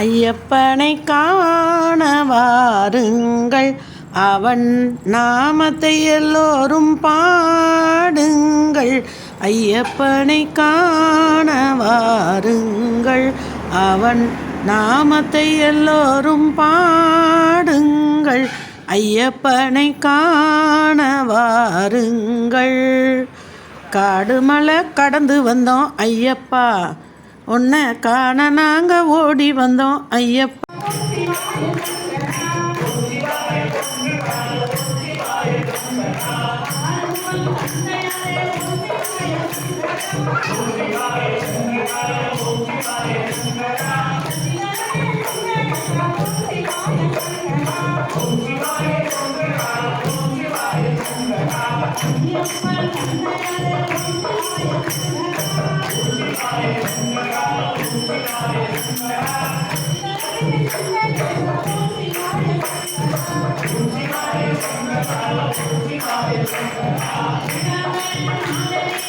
ஐயப்பனை காண வாருங்கள் அவன் நாமத்தை எல்லோரும் பாடுங்கள். ஐயப்பனை காண வாருங்கள் அவன் நாமத்தை எல்லோரும் பாடுங்கள். ஐயப்பனை காண வாருங்கள் காடுமலை கடந்து வந்தோம் ஐயப்பா. உன்னை காண நாங்கள் ஓடி வந்தோம் ஐயப்பா. ஐயப்பா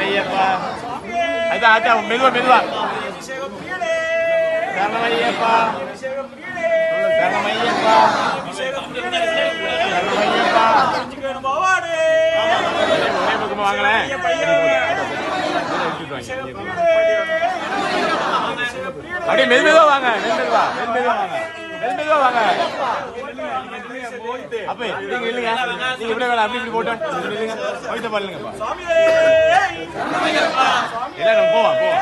ஐயப்பா. அப்படியே மெது மெதுவா வாங்க மெது மெதுவா அப்படியே மெதுமெதுவா வாங்க. மெதுமெதுவா மெதுமெதுவா வாங்க. அப்ப நீங்க இல்லைங்க. நீங்க இப்படி வேணாம். அப்படி இப்படி போட்டோம் இல்லைங்க போயிட்டு பாருங்கப்பா எல்லாரும் போவா போவா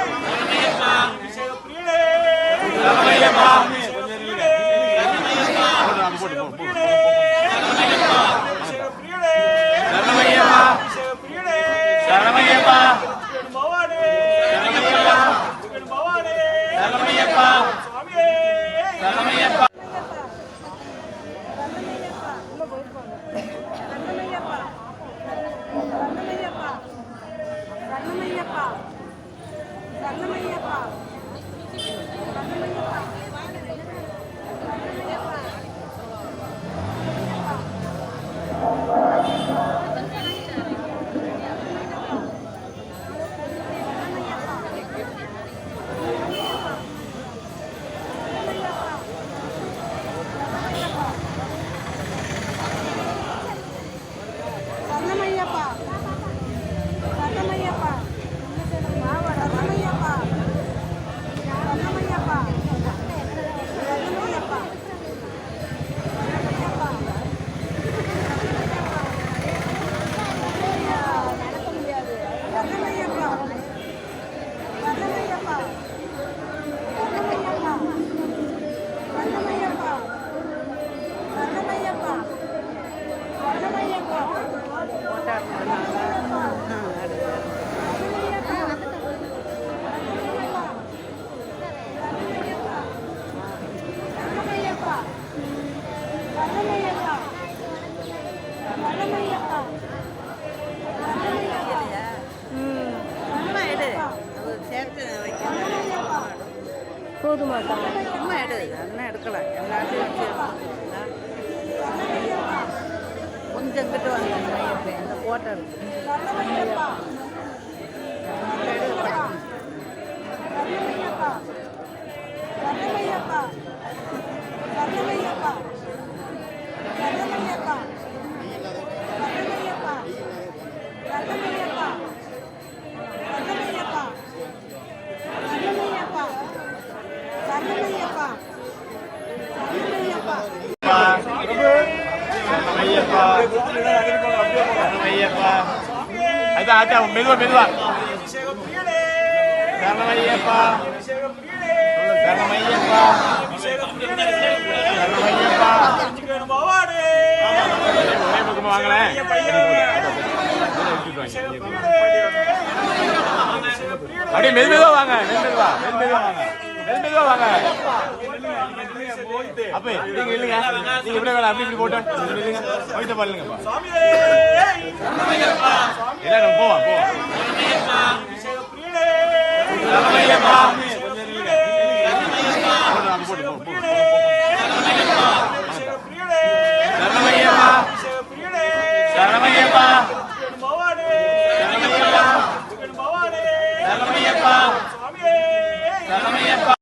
சரணமையப்பா போட்டு போட்டு போட்டு சரணமையப்பா சரணமையப்பா சரணமையப்பா சரணமையப்பா சரணமையப்பா சரணமையப்பா போதுமாட்டா சும்மா எடு அண்ணன் எடுக்கலாம் எல்லாத்தையும் வச்சு கொஞ்சம் கிட்ட வந்து இந்த போட்டோ இருக்கு அதான் அதான் மெதுவா மெதுவா சரணமையப்பா சரணமையப்பா சரணமையப்பா ஒரே பக்கமா வாங்களேன் அப்படியே வாங்க மெதுமெதுவா மெதுமெதுவா வாங்க மெதுமெதுவா வாங்க அப்ப நீங்க இல்லைங்க. நீங்க எப்படி வேலை போவா போவா